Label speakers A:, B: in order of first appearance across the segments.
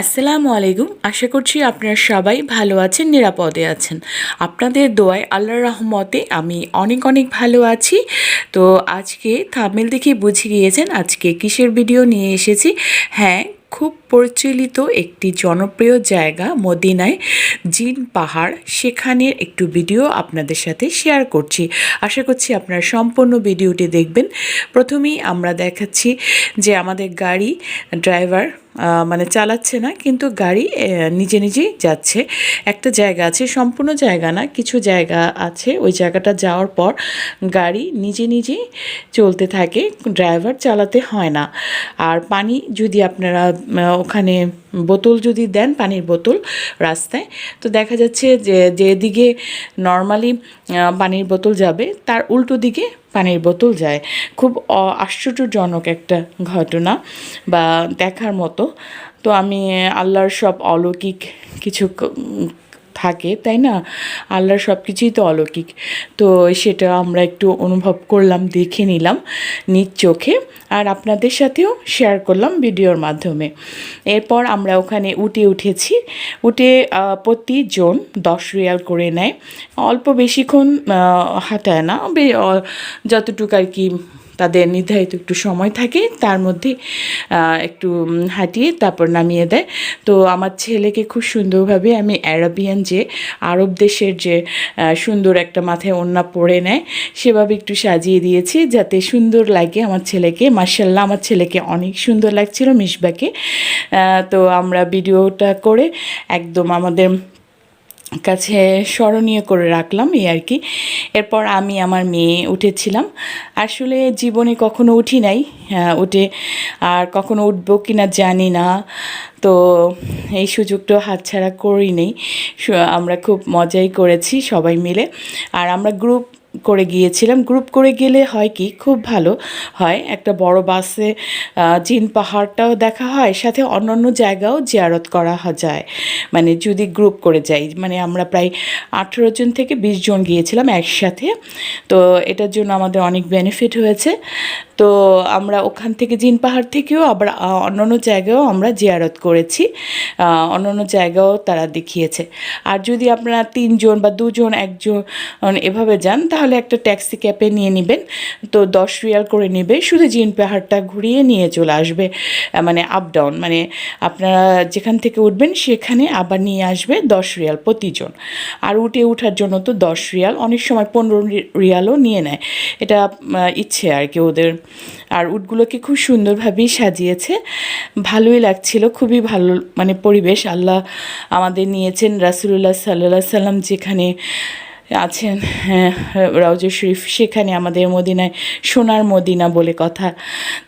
A: আসসালামু আলাইকুম। আশা করছি আপনারা সবাই ভালো আছেন, নিরাপদে আছেন। আপনাদের দোয়ায় আল্লাহর রহমতে আমি অনেক অনেক ভালো আছি। তো আজকে থামেল দেখে বুঝে গিয়েছেন আজকে কিসের ভিডিও নিয়ে এসেছি? হ্যাঁ খুব প্রচলিত একটি জনপ্রিয় জায়গা মদিনায় জিন পাহাড়। সেখানের একটু ভিডিও আপনাদের সাথে শেয়ার করছি। আশা করছি আপনারা সম্পূর্ণ ভিডিওটি দেখবেন। প্রথমেই আমরা দেখাচ্ছি যে আমাদের গাড়ি ড্রাইভার মানে চালাচ্ছে না, কিন্তু গাড়ি নিজে নিজেই যাচ্ছে। একটা জায়গা আছে, সম্পূর্ণ জায়গা না, কিছু জায়গা আছে। ওই জায়গাটা যাওয়ার পর গাড়ি নিজে নিজেই চলতে থাকে, ড্রাইভার চালাতে হয় না। আর পানি যদি আপনারা ওখানে বোতল যদি দেন, পানির বোতল রাস্তায়, তো দেখা যাচ্ছে যে যেদিকে নর্মালি পানির বোতল যাবে, তার উল্টো দিকে পানির বোতল যায়। খুব আশ্চর্যজনক একটা ঘটনা বা দেখার মতো। তো আমি আল্লাহর সব অলৌকিক কিছু থাকে, তাই না? আল্লাহর সব কিছুই তো অলৌকিক। তো সেটা আমরা একটু অনুভব করলাম, দেখে নিলাম নিজ চোখে। আর আপনাদের সাথেও শেয়ার করলাম ভিডিওর মাধ্যমে। এরপর আমরা ওখানে উঠে উঠেছি। উঠে প্রতিজন দশ রিয়াল করে নেয়। অল্প বেশিক্ষণ হাঁটায় না। যতটুকু আর কি তাদের নির্ধারিত একটু সময় থাকে, তার মধ্যে একটু হাঁটিয়ে তারপর নামিয়ে দেয়। তো আমার ছেলেকে খুব সুন্দরভাবে আমি অ্যারাবিয়ান যে আরব দেশের যে সুন্দর একটা মাথায় ওড়না পরে নেয়, সেভাবে একটু সাজিয়ে দিয়েছি যাতে সুন্দর লাগে আমার ছেলেকে। মার্শাল্লাহ আমার ছেলেকে অনেক সুন্দর লাগছিল মিসবাকে তো আমরা ভিডিওটা করে একদম আমাদের কাছে স্মরণীয় করে রাখলাম এই আর কি। এরপর আমি আমার মেয়ে উঠেছিলাম। আসলে জীবনে কখনো উঠি নাই উঠে আর কখনো উঠবো কি না জানি না। তো এই সুযোগটা হাতছাড়া করি নেই আমরা খুব মজাই করেছি সবাই মিলে। আর আমরা গ্রুপ করে গিয়েছিলাম। গ্রুপ করে গেলে হয় কি, খুব ভালো হয়। একটা বড় বাসে জিন পাহাড়টাও দেখা হয়, সাথে অন্যান্য জায়গাও জিয়ারত করা যায়। মানে যদি গ্রুপ করে যাই মানে আমরা প্রায় আঠেরো জন থেকে বিশ জন গিয়েছিলাম একসাথে। তো এটার জন্য আমাদের অনেক বেনিফিট হয়েছে। তো আমরা ওখান থেকে জিন পাহাড় থেকেও আবার অন্যান্য জায়গাও আমরা জিয়ারত করেছি। অন্যান্য জায়গাও তারা দেখিয়েছে। আর যদি আপনারা তিনজন বা দুজন, একজন এভাবে যান, তাহলে একটা ট্যাক্সি ক্যাবে নিয়ে নেবেন। তো দশ রিয়াল করে নেবে, শুধু জিন পাহাড়টা ঘুরিয়ে নিয়ে চলে আসবে মানে আপ ডাউন মানে আপনারা যেখান থেকে উঠবেন সেখানে আবার নিয়ে আসবে দশ রিয়াল প্রতিজন। আর উঠে ওঠার জন্য তো দশ রিয়াল, অনেক সময় পনেরো রিয়ালও নিয়ে নেয়। এটা ইচ্ছে আর কি ওদের। আর উটগুলোকে খুব সুন্দরভাবেই সাজিয়েছে। ভালোই লাগছিল, খুবই ভালো মানে পরিবেশ। আল্লাহ আমাদের নিয়েছেন রাসুলুল্লাহ সাল্লাহ সাল্লাম যেখানে আছেন। হ্যাঁ, রওজা শরীফ সেখানে আমাদের মদিনায় সোনার মদিনা বলে কথা।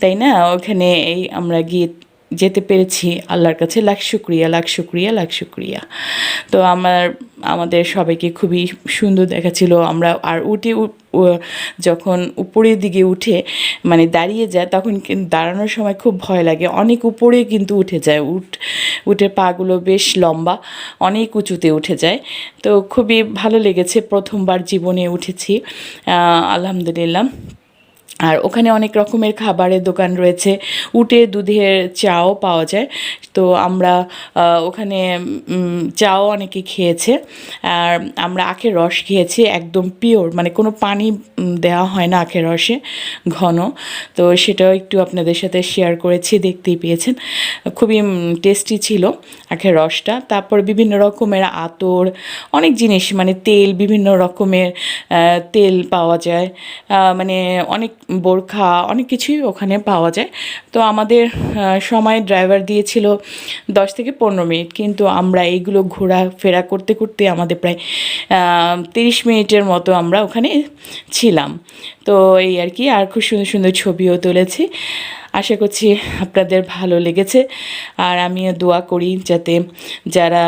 A: তাই না? ওখানে এই আমরা গিয়ে যেতে পেরেছি। আল্লাহর কাছে লাখ শুক্রিয়া লাখ শুক্রিয়া লাখ শুক্রিয়া। তো আমার, আমাদের সবাইকে খুবই সুন্দর দেখাচ্ছিল। আমরা আর উঠে যখন উপরের দিকে উঠে মানে দাঁড়িয়ে যায়, তখন দাঁড়ানোর সময় খুব ভয় লাগে। অনেক উপরে কিন্তু উঠে যায়। উঠ, উঠে পাগুলো বেশ লম্বা, অনেক উঁচুতে উঠে যায়। তো খুবই ভালো লেগেছে। প্রথমবার জীবনে উঠেছি। আলহামদুলিল্লাহ। আর ওখানে অনেক রকমের খাবারের দোকান রয়েছে। উটের দুধের চাও পাওয়া যায়। তো আমরা ওখানে চাও অনেকে খেয়েছে। আর আমরা আখের রস খেয়েছি, একদম পিওর মানে কোনো পানি দেওয়া হয় না আখের রসে, ঘন। তো সেটাও একটু আপনাদের সাথে শেয়ার করেছি, দেখতেই পেয়েছেন। খুবই টেস্টি ছিল আখের রসটা। তারপর বিভিন্ন রকমের আতর, অনেক জিনিস মানে তেল, বিভিন্ন রকমের তেল পাওয়া যায়। মানে অনেক বোরখা, অনেক কিছুই ওখানে পাওয়া যায়। তো আমাদের সময় ড্রাইভার দিয়েছিল দশ থেকে পনেরো মিনিট। কিন্তু আমরা এইগুলো ঘোরাফেরা করতে করতে আমাদের প্রায় তিরিশ মিনিটের মতো আমরা ওখানে ছিলাম। তো এই আর কি, আর খুব সুন্দর সুন্দর ছবিও তুলেছি। আশা করছি আপনাদের ভালো লেগেছে। আর আমিও দোয়া করি যাতে যারা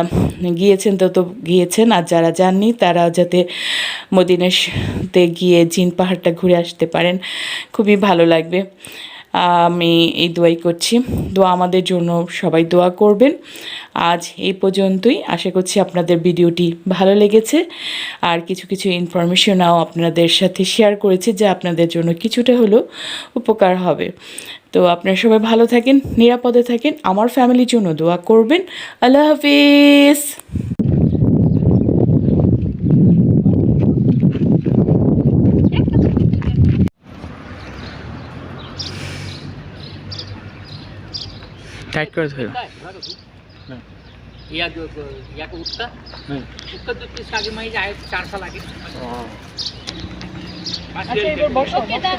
A: গিয়েছেন তত গিয়েছেন, আর যারা যাননি তারা যাতে মদিনাতে গিয়ে জিন পাহাড়টা ঘুরে আসতে পারেন। খুবই ভালো লাগবে। আমি এই দোয়াই করছি। দোয়া আমাদের জন্য সবাই দোয়া করবেন। আজ এই পর্যন্তই। আশা করছি আপনাদের ভিডিওটি ভালো লেগেছে। আর কিছু কিছু ইনফরমেশনও আপনাদের সাথে শেয়ার করেছি যা আপনাদের জন্য কিছুটা হলেও উপকার হবে। তো আপনারা সবাই ভালো থাকেন, নিরাপদে থাকেন। আমার ফ্যামিলির জন্য দোয়া করবেন। আল্লাহ হাফিজ। साइड कर दो हाँ।
B: या जो या को उत्तर उत्तर तो तीस आगे मई जाए चार साल आगे।
C: हाँ। अच्छा ये बहुत ओके दा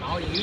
C: Now you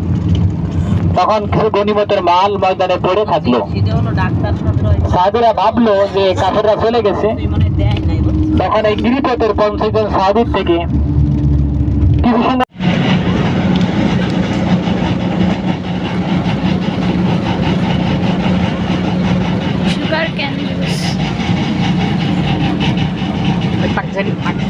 C: তখন কিছু গনিমতের মাল ময়দানে পড়ে থাকল। সাহাবিরা ভাবলো যে কাফেররা চলে গেছে। তখন এই গিরিপথের পঞ্চাশ জন সাহাবির থেকে কিছু
D: সুগার